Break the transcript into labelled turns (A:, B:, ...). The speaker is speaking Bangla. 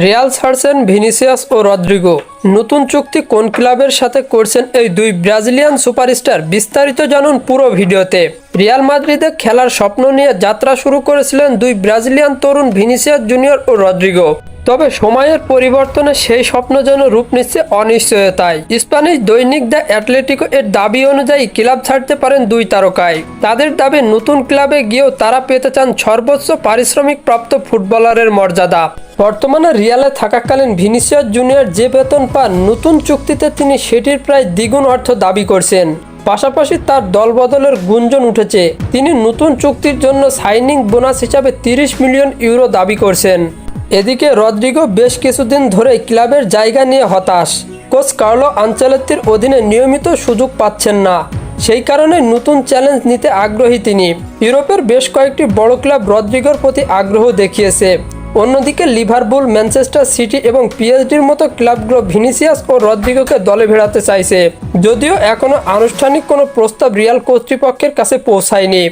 A: রিয়াল ছাড়ছেন ভিনিসিয়াস ও রদ্রিগো। নতুন চুক্তি কোন ক্লাবের সাথে করছেন এই দুই ব্রাজিলিয়ান সুপারস্টার বিস্তারিত জানুন পুরো ভিডিওতে। রিয়াল মাদ্রিদে খেলার স্বপ্ন নিয়ে যাত্রা শুরু করেছিলেন দুই ব্রাজিলিয়ান তরুণ ভিনিসিয়াস জুনিয়র ও রদ্রিগো। তবে সময়ের পরিবর্তনে সেই স্বপ্ন যেন রূপ নিচ্ছে অনিশ্চয়তায়। স্প্যানিশ দৈনিক দ্য অ্যাটলেটিকো এর দাবি অনুযায়ী ক্লাব ছাড়তে পারেন দুই তারকায়। তাদের দাবি, নতুন ক্লাবে গিয়েও তারা পেতে চান সর্বোচ্চ পারিশ্রমিক প্রাপ্ত ফুটবলারের মর্যাদা। বর্তমানে রিয়ালে থাকাকালীন ভিনিসিয়াস জুনিয়র যে বেতন পান, নতুন চুক্তিতে তিনি সেটির প্রায় দ্বিগুণ অর্থ দাবি করছেন। পাশাপাশি তার দলবদলের গুঞ্জন উঠেছে। তিনি নতুন চুক্তির জন্য সাইনিং বোনাস হিসাবে তিরিশ মিলিয়ন ইউরো দাবি করছেন। এদিকে রদ্রিগো বেশ কিছুদিন ধরে ক্লাবের জায়গা নিয়ে হতাশ। কোচ কার্লো আঞ্চলত্তির অধীনে নিয়মিত সুযোগ পাচ্ছেন না। সেই কারণে নতুন চ্যালেঞ্জ নিতে আগ্রহী তিনি। ইউরোপের বেশ কয়েকটি বড় ক্লাব রদ্রিগোর প্রতি আগ্রহ দেখিয়েছে। অন্যদিকে লিভারপুল, ম্যানচেস্টার সিটি এবং পিএসডির মতো ক্লাবগুলো ভিনিসিয়াস ও রদ্রিগোকে দলে ভেড়াতে চাইছে। যদিও এখনও আনুষ্ঠানিক কোনো প্রস্তাব রিয়াল কর্তৃপক্ষের কাছে পৌঁছায়নি।